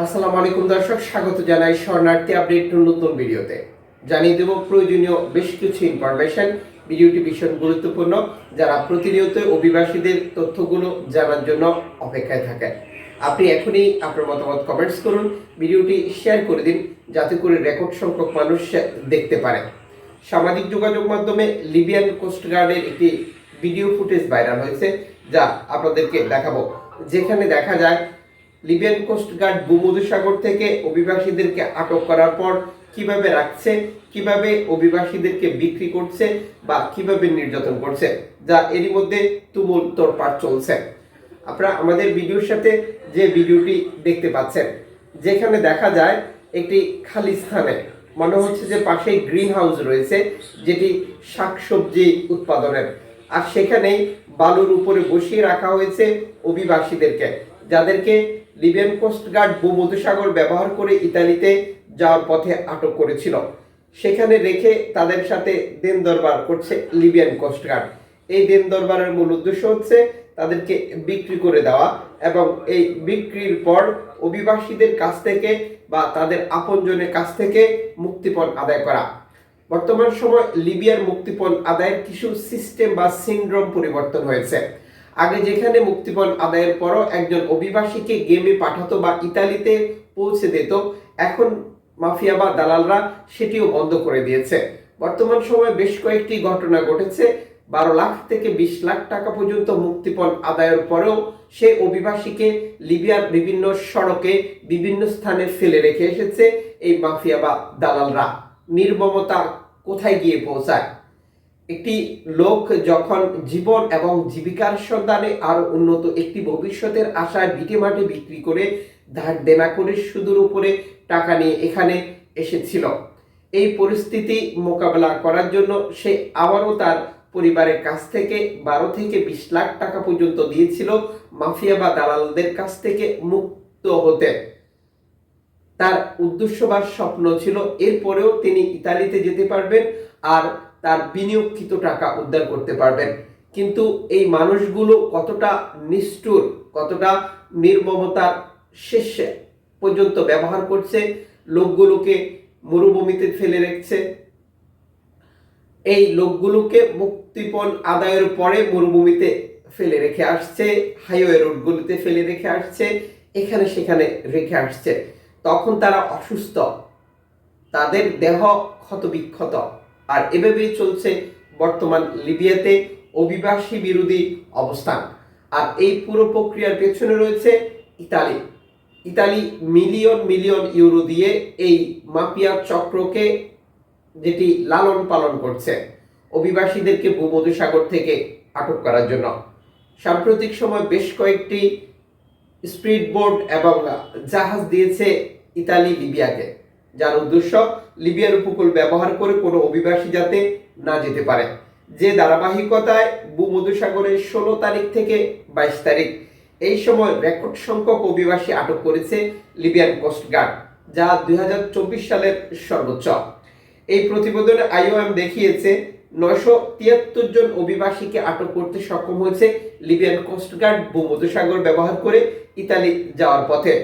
আসসালামু আলাইকুম দর্শক, স্বাগত জানাই শরণার্থী আপডেট নতুন ভিডিওতে। জানিয়ে দেব, প্রয়োজনীয় বেশ কিছু ইনফরমেশন ভিডিওটি ভীষণ গুরুত্বপূর্ণ, যারা প্রতিনিয়ত অভিবাসীদের তথ্যগুলো জানার জন্য অপেক্ষায় থাকেন। আপনি এখনই আপনার মতামত কমেন্টস করুন, ভিডিওটি শেয়ার করে দিন, যাতে করে রেকর্ড সংখ্যক মানুষ দেখতে পারে। সামাজিক যোগাযোগ মাধ্যমে লিবিয়ান কোস্টগার্ডের একটি ভিডিও ফুটেজ ভাইরাল হয়েছে, যা আপনাদেরকে দেখাবো। যেখানে দেখা যায় লিবিয়ান কোস্টগার্ড ভূমধ্যসাগর থেকে অভিবাসীদেরকে আটক করার পর কীভাবে রাখছে, কীভাবে অভিবাসীদেরকে বিক্রি করছে বা কীভাবে নির্যাতন করছে, যা এরই মধ্যে তুমুল তোড়পাড় চলছে। আপনারা আমাদের ভিডিওর সাথে যে ভিডিওটি দেখতে পাচ্ছেন, যেখানে দেখা যায় একটি খালি স্থানে, মনে হচ্ছে যে পাশেই গ্রিন হাউস রয়েছে, যেটি শাকসবজি উৎপাদনের। আর সেখানেই বালুর উপরে বসিয়ে রাখা হয়েছে অভিবাসীদেরকে। যাদেরকে লিবিয়ান কোস্টগার্ড ভূমধ্যসাগর ব্যবহার করে ইতালিতে যাওয়ার পথে আটক করেছিল। সেখানে রেখে তাদের সাথে দেন দরবার করছে লিবিয়ান কোস্টগার্ড এই দেন দরবারের মূল উদ্দেশ্য হচ্ছে তাদেরকে বিক্রি করে দেওয়া এবং এই বিক্রির পর অভিবাসীদের কাছ থেকে বা তাদের আপনজনের কাছ থেকে মুক্তিপণ আদায় করা। বর্তমান সময় লিবিয়ার মুক্তিপণ আদায়ের কিছু সিস্টেম বা সিন্ড্রোম পরিবর্তন হয়েছে। আগে যেখানে মুক্তিপণ আদায়ের পরও একজন অভিবাসীকে গেমে পাঠাতো বা ইতালিতে পৌঁছে দিত, এখন মাফিয়া বা দালালরা সেটিও বন্ধ করে দিয়েছে। বর্তমান সময়ে বেশ কয়েকটি ঘটনা ঘটেছে। বারো লাখ থেকে বিশ লাখ টাকা পর্যন্ত মুক্তিপণ আদায়ের পরেও সে অভিবাসীকে লিবিয়ার বিভিন্ন সড়কে বিভিন্ন স্থানে ফেলে রেখে এসেছে এই মাফিয়া বা দালালরা। নির্মমতা কোথায় গিয়ে পৌঁছায়? একটি লোক যখন জীবন এবং জীবিকার সন্ধানে আরও উন্নত একটি ভবিষ্যতের আশায় ভিটে মাটি বিক্রি করে ধার দেনা করে সুদূর উপরে টাকা নিয়ে এখানে এসেছিল। এই পরিস্থিতি মোকাবেলা করার জন্য সে আবারও তার পরিবারের কাছ থেকে বারো থেকে বিশ লাখ টাকা পর্যন্ত দিয়েছিল মাফিয়া বা দালালদের কাছ থেকে মুক্ত হতে। তার উদ্দেশ্য বা স্বপ্ন ছিল, এরপরেও তিনি ইতালিতে যেতে পারবেন আর তার বিনিয়োগকৃত টাকা উদ্ধার করতে পারবেন। কিন্তু এই মানুষগুলো কতটা নিষ্ঠুর, কতটা নির্মমতার শেষে পর্যন্ত ব্যবহার করছে, লোকগুলোকে মরুভূমিতে ফেলে রেখেছে। এই লোকগুলোকে মুক্তিপণ আদায়ের পরে মরুভূমিতে ফেলে রেখে আসছে, হাইওয়ে রোডগুলিতে ফেলে রেখে আসছে, এখানে সেখানে রেখে আসছে। তখন তারা অসুস্থ। তাদের দেহ ক্ষতবিক্ষত। আর এভাবেই চলছে বর্তমান লিবিয়াতে অভিবাসী বিরোধী অবস্থান। আর এই পুরো প্রক্রিয়ার পেছনে রয়েছে Italy. Italy million million euro দিয়ে এই মাফিয়া চক্রকে যেটি লালন পালন করছে, অভিবাসীদেরকে ভূমধ্যসাগর থেকে আটক করার জন্য। সাম্প্রতিক সময় বেশ কয়েকটি স্পিড বোট এবং জাহাজ দিয়েছে ইতালি লিবিয়াকে। যার উদ্দেশ্য লিবিয়ার উপকূল ব্যবহার করে কোনো অভিবাসী যাতে না যেতে পারে। যে ধারাবাহিকতায় ভূমধ্যসাগরের ষোলো তারিখ থেকে বাইশ তারিখ, এই সময় রেকর্ড সংখ্যক অভিবাসী আটক করেছে লিবিয়ান কোস্টগার্ড যা দুই হাজার চব্বিশ সালের সর্বোচ্চ। এই প্রতিবেদনে আইওএম দেখিয়েছে নয়শো তিয়াত্তর জন অভিবাসীকে আটক করতে সক্ষম হয়েছে লিবিয়ান কোস্টগার্ড ভূমধ্যসাগর ব্যবহার করে ইতালি যাওয়ার পথে।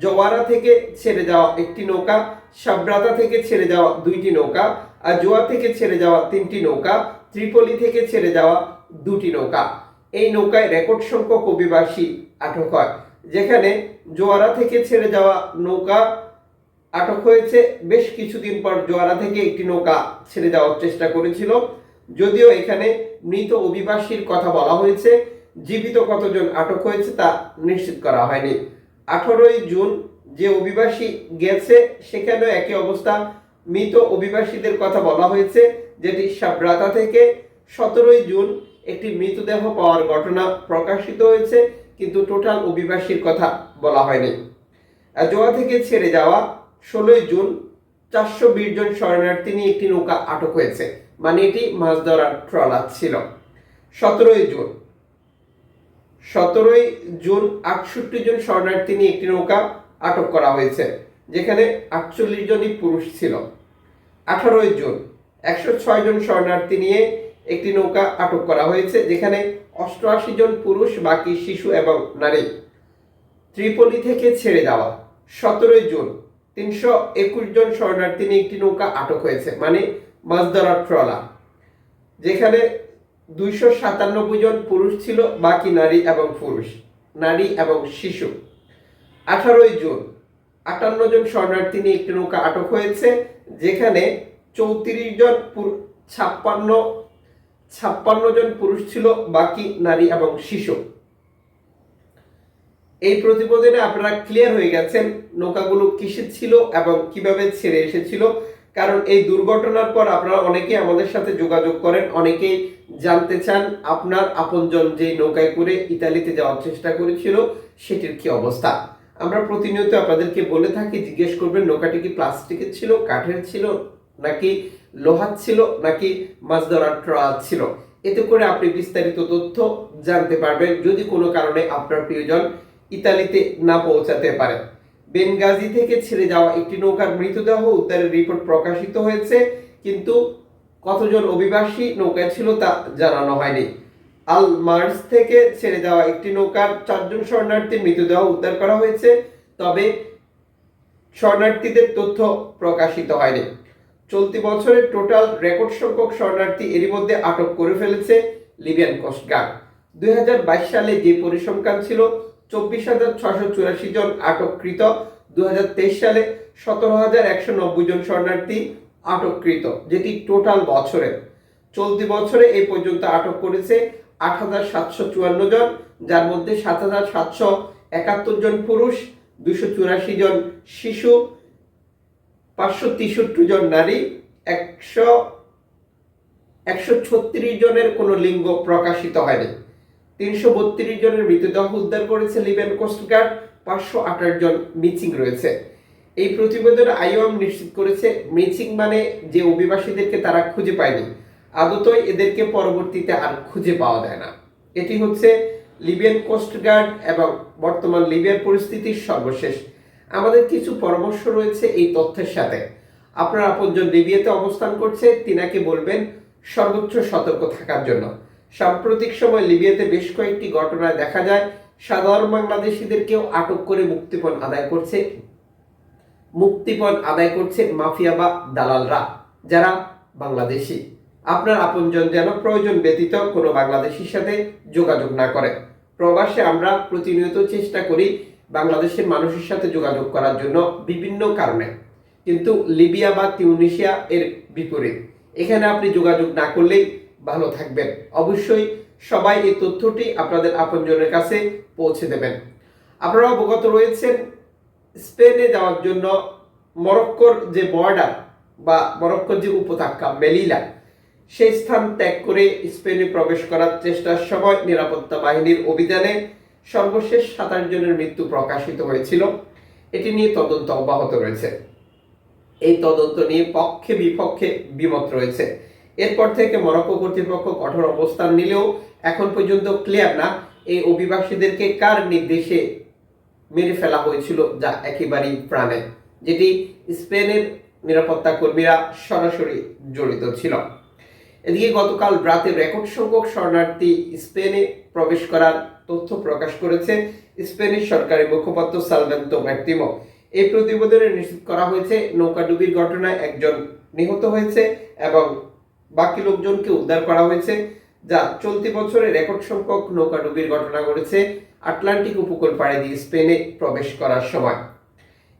জোয়ারা থেকে ছেড়ে যাওয়া একটি নৌকা, সাব্রাতা থেকে ছেড়ে যাওয়া দুইটি নৌকা আর জোয়া থেকে ছেড়ে যাওয়া তিনটি নৌকা, ত্রিপলি থেকে ছেড়ে যাওয়া দুটি নৌকা। এই নৌকায় রেকর্ড সংখ্যক অভিবাসী আটক হয়। যেখানে জোয়ারা থেকে ছেড়ে যাওয়া নৌকা আটক হয়েছে। বেশ কিছুদিন পর জোয়ারা থেকে একটি নৌকা ছেড়ে যাওয়ার চেষ্টা করেছিল। যদিও এখানে মৃত অভিবাসীর কথা বলা হয়েছে। জীবিত কতজন আটক হয়েছে তা নিশ্চিত করা হয়নি। আঠারোই জুন যে অভিবাসী গেছে, সেখানেও একই অবস্থা। মৃত অভিবাসীদের কথা বলা হয়েছে, যেটি সাব্রাতা থেকে সতেরোই জুন একটি মৃতদেহ পাওয়ার ঘটনা প্রকাশিত হয়েছে, কিন্তু টোটাল অভিবাসীর কথা বলা হয়নি। জোয়া থেকে ছেড়ে যাওয়া ষোলোই জুন চারশো বিশ জন শরণার্থী নিয়ে একটি নৌকা আটক হয়েছে মানে এটি মাছ ধরার ট্রলার ছিল। সতেরোই জুন সতেরোই জুন আটষট্টি জন শরণার্থী নিয়ে একটি নৌকা আটক করা হয়েছে, যেখানে আটচল্লিশ জনই পুরুষ ছিল। আঠারোই জুন একশো ছয় জন শরণার্থী নিয়ে একটি নৌকা আটক করা হয়েছে, যেখানে অষ্টআশি জন পুরুষ, বাকি শিশু এবং নারী। ত্রিপলি থেকে ছেড়ে যাওয়া সতেরোই জুন তিনশো একুশ জন শরণার্থী নিয়ে একটি নৌকা আটক হয়েছে মানে মাছ ধরার ট্রলার, যেখানে দুইশো সাতানব্বই জন পুরুষ ছিল, বাকি নারী এবং পুরুষ, নারী এবং শিশু। আঠারোই জুন, আটান্ন জন শরণার্থী নিয়ে একটি নৌকা আটক হয়েছে, যেখানে চৌত্রিশ জন ছাপ্পান্ন ছাপ্পান্ন জন পুরুষ ছিল, বাকি নারী এবং শিশু। এই প্রতিবেদনে আপনারা ক্লিয়ার হয়ে গেছেন নৌকাগুলো কিসের ছিল এবং কীভাবে ছেড়ে এসেছিল। কারণ এই দুর্ঘটনার পর আপনারা অনেকেই আমাদের সাথে যোগাযোগ করেন, অনেকেই জানতে চান আপনার আপনজন যে নৌকায় করে ইতালিতে যাওয়ার চেষ্টা করেছিল, সেটির কি অবস্থা? আমরা প্রতিনিয়ত আপনাদেরকে বলে থাকি, জিজ্ঞেস করবেন নৌকাটি কি প্লাস্টিকের ছিল, কাঠের ছিল, নাকি লোহার ছিল, নাকি মাছ ধরার ট্রাল ছিল? এতে করে আপনি বিস্তারিত তথ্য জানতে পারবেন, যদি কোনো কারণে আপনার প্রিয়জন ইতালিতে না পৌঁছাতে পারে। বেনগাজি থেকে ছেড়ে যাওয়া একটি নৌকার মৃতদেহ উদ্ধারের রিপোর্ট প্রকাশিত হয়েছে, কিন্তু কতজন অভিবাসী নৌকায় ছিল তা জানানো হয়নি। আল মার্স থেকে ছেড়ে যাওয়া একটি নৌকার চারজন শরণার্থীর মৃতদেহ উদ্ধার করা হয়েছে, তবে শরণার্থীদের তথ্য প্রকাশিত হয়নি। চলতি বছরের টোটাল রেকর্ড সংখ্যক শরণার্থী এরই মধ্যে আটক করে ফেলেছে লিবিয়ান কোস্টগার্ড দুই হাজার বাইশ সালে যে পরিসংখ্যান ছিল চব্বিশ হাজার ছশো চুরাশি জন আটককৃত। দু হাজার তেইশ সালে সতেরো হাজার একশো নব্বই জন শরণার্থী আটককৃত, যেটি টোটাল বছরে। চলতি বছরে এই পর্যন্ত আটক করেছে আট হাজার সাতশো চুয়ান্ন জন, যার মধ্যে সাত হাজার সাতশো একাত্তর জন পুরুষ, দুশো চুরাশি জন শিশু, পাঁচশো তেষট্টি জন নারী, একশো একশো ছত্রিশ জনের কোনো লিঙ্গ প্রকাশিত হয়নি। তিনশো বত্রিশ জনের মৃতদেহ উদ্ধার করেছে লিবিয়ান কোস্টগার্ড পাঁচশো আঠাশ জন মিচিং রয়েছে। এই প্রতিবেদনে আইওএম নিশ্চিত করেছে, মিচিং মানে যে অভিবাসীদেরকে তারা খুঁজে পায়নি। আদতই এদেরকে পরবর্তীতে আর খুঁজে পাওয়া যায় না। এটি হচ্ছে লিবিয়ান কোস্টগার্ড এবং বর্তমান লিবিয়ার পরিস্থিতির সর্বশেষ। আমাদের কিছু পরামর্শ রয়েছে এই তথ্যের সাথে। আপনার আপনজন লিবিয়াতে অবস্থান করছে, তিনাকে বলবেন সর্বোচ্চ সতর্ক থাকার জন্য। সাম্প্রতিক সময় লিবিয়াতে বেশ কয়েকটি ঘটনায় দেখা যায়। সাধারণ বাংলাদেশিদেরকেও আটক করে মুক্তিপণ আদায় করছে। মুক্তিপণ আদায় করছে মাফিয়া বা দালালরা, যারা বাংলাদেশি। আপনার আপনজন যেন প্রয়োজন ব্যতীত কোনো বাংলাদেশির সাথে যোগাযোগ না করে। প্রবাসে আমরা প্রতিনিয়ত চেষ্টা করি বাংলাদেশের মানুষের সাথে যোগাযোগ করার জন্য বিভিন্ন কারণে। কিন্তু লিবিয়া বা তিউনিশিয়া এর বিপরীত। এখানে আপনি যোগাযোগ না করলেই ভালো থাকবেন। অবশ্যই সবাই এই তথ্যটি আপনাদের আপনজনের কাছে পৌঁছে দেবেন। আপনারা অবগত রয়েছেন, স্পেনে যাওয়ার জন্য মরক্কোর যে বর্ডার বা মরক্কোর যে উপত্যকা মেলিলা, সেই স্থান ত্যাগ করে স্পেনে প্রবেশ করার চেষ্টার সময় নিরাপত্তা বাহিনীর অভিযানে সর্বশেষ সাতাশ জনের মৃত্যু প্রকাশিত হয়েছিল। এটি নিয়ে তদন্ত অব্যাহত রয়েছে। এই তদন্ত নিয়ে পক্ষে বিপক্ষে বিমত রয়েছে। এরপর থেকে মরক্কো কর্তৃপক্ষ কঠোর অবস্থান নিলেও এখন পর্যন্ত ক্লিয়ার না এই অভিবাসীদেরকে কার নির্দেশে মেরে ফেলা হয়েছিল যা একেবারেই প্রাণে, যেটি স্পেনের নিরাপত্তা কর্মীরা সরাসরি জড়িত ছিল। এদিকে গতকাল রাতে রেকর্ড সংখ্যক শরণার্থী স্পেনে প্রবেশ করার তথ্য প্রকাশ করেছে স্পেনের সরকারি মুখপাত্র সালভেন্তো ম্যাক্টিমো এই প্রতিবেদনে নিশ্চিত করা হয়েছে, নৌকাডুবির ঘটনায় একজন নিহত হয়েছে এবং বাকি লোকজনকে উদ্ধার করা হয়েছে, যা চলতি বছরে রেকর্ড সংখ্যক নৌকাডুবির ঘটনা ঘটেছে আটলান্টিক উপকূল পাড়ে দিয়ে স্পেনে প্রবেশ করার সময়।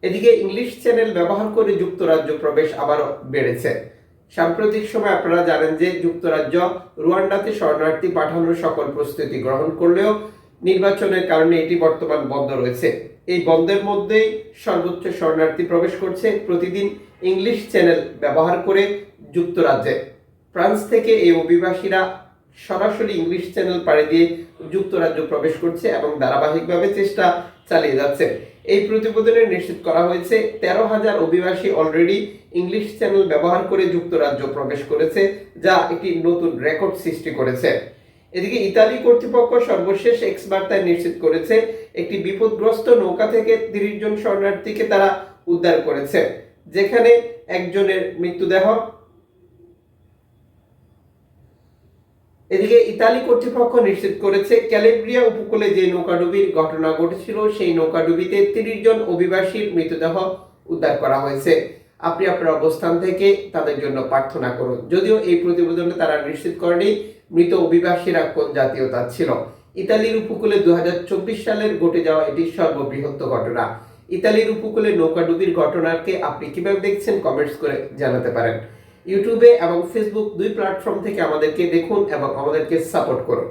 এদিকে ইংলিশ চ্যানেল ব্যবহার করে যুক্তরাজ্য প্রবেশ আবারও বেড়েছে। সাম্প্রতিক সময় আপনারা জানেন যে যুক্তরাজ্য রুয়ান্ডাতে শরণার্থী পাঠানোর সকল প্রস্তুতি গ্রহণ করলেও নির্বাচনের কারণে এটি বর্তমান বন্ধ রয়েছে। এই বন্ধের মধ্যেই সর্বোচ্চ শরণার্থী প্রবেশ করছে প্রতিদিন ইংলিশ চ্যানেল ব্যবহার করে যুক্তরাজ্যে। ফ্রান্স থেকে এই অভিবাসীরা সরাসরি ইংলিশ চ্যানেল পাড়ি দিয়ে যুক্তরাজ্য প্রবেশ করছে এবং ধারাবাহিকভাবে চেষ্টা চালিয়ে যাচ্ছে। এই প্রতিবেদনে নিশ্চিত করা হয়েছে, তেরো হাজার অভিবাসী অলরেডি ইংলিশ চ্যানেল ব্যবহার করে যুক্তরাজ্য প্রবেশ করেছে, যা একটি নতুন রেকর্ড সৃষ্টি করেছে। এদিকে ইতালি কর্তৃপক্ষ সর্বশেষ এক্স বার্তায় নিশ্চিত করেছে, একটি বিপদগ্রস্ত নৌকা থেকে তিরিশ জন শরণার্থীকে তারা উদ্ধার করেছে, যেখানে একজনের মৃত্যুদেহ এদিকে ইতালি কর্তৃপক্ষ নিশ্চিত করেছে, ক্যালেব্রিয়া উপকূলে যে নৌকাডুবির ঘটনা ঘটেছিল, সেই নৌকাডুবিতে তিরিশ জন অভিবাসীর মৃতদেহ উদ্ধার করা হয়েছে। আপনি আপনার অবস্থান থেকে তাদের জন্য প্রার্থনা করুন। যদিও এই প্রতিবেদনে তারা নিশ্চিত করেনি, মৃত অভিবাসীরা কোন জাতীয়তা ছিল। ইতালির উপকূলে দু হাজার চব্বিশ সালের ঘটে যাওয়া এটি সর্ববৃহৎ ঘটনা। ইতালির উপকূলে নৌকাডুবির ঘটনাকে আপনি কীভাবে দেখছেন, কমেন্টস করে জানাতে পারেন। ইউটিউবে এবং ফেসবুক দুই প্ল্যাটফর্ম থেকে আমাদেরকে দেখুন এবং আমাদেরকে সাপোর্ট করুন।